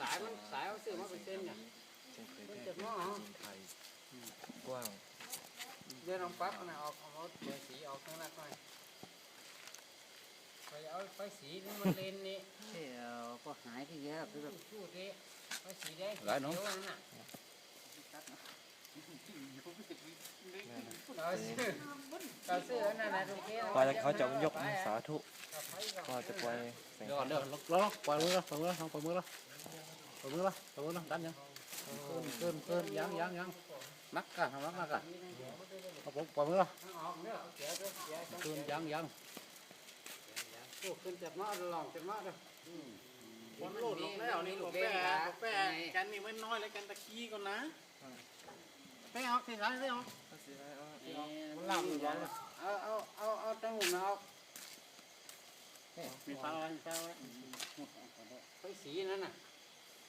สายมันสายเอาซื้อมาเป็นเส้นเนี่ยจึงเผยมันแพร่จะเป็นมอจีนไทยกว้างเดี๋ยวน้องปั๊บเอานะออกเอาเบอร์สีออกข้างหน้าหน่อยไปเอาไฟสีนี่มันเลนนี่เที่ยวก็หายที่เยอะคือแบบชูดดิไฟสีแดงหลายน้องเดี๋ยวนั่นน่ะแม่นะเราซื้อเราซื้ออันนั้นนะทุกทีกว่าจะเขาจะยกนะสาธุกว่าจะปล่อยแสง เดี๋ยวก่อนเดี๋ยวลองปล่อยมือแล้วปล่อยมือแล้วลองปล่อยมือแล้ว ปล่อยมือแล้วปล่อยมือแล้วดันยังเกินเกินยังยังยังนักกันทำนักนักกันเอาผมปล่อยมือแล้วออกเนี่ยเสียเด้อเสียเกินยังยังโอ้ขึ้นจากมาลองจากมาเด้อวันโหลดลงแล้วนี่ลูกแปะลูกแปะกันนี่ไม่น้อยแล้วกันตะกี้ก่อนนะไปออกสิสายไปออกมันลำอยู่แล้วเอาเอาเอาเอาจังหุ่นเอามีฟ้าไว้มีฟ้าไว้ไฟสีนั่นน่ะ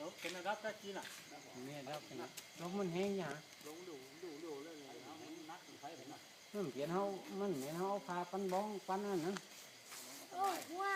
ใช่ครับเยอะมากเลยทำไมเก่งนี่มันขึ้นมาแจ้มันมาทรงเสียงนักนักเนี่ยแต่มันน้อยแล้วกันเก่งนี่มันสีสายสุดนะแล้วเป็นระดับตะกี้น่ะเนี่ยรับกันลมมันแห้งยังลงดูดูดูเลยมันเปลี่ยนเขามันเหมือนเขาพาปันบ้องปันนั่นนะโอ้ยว่า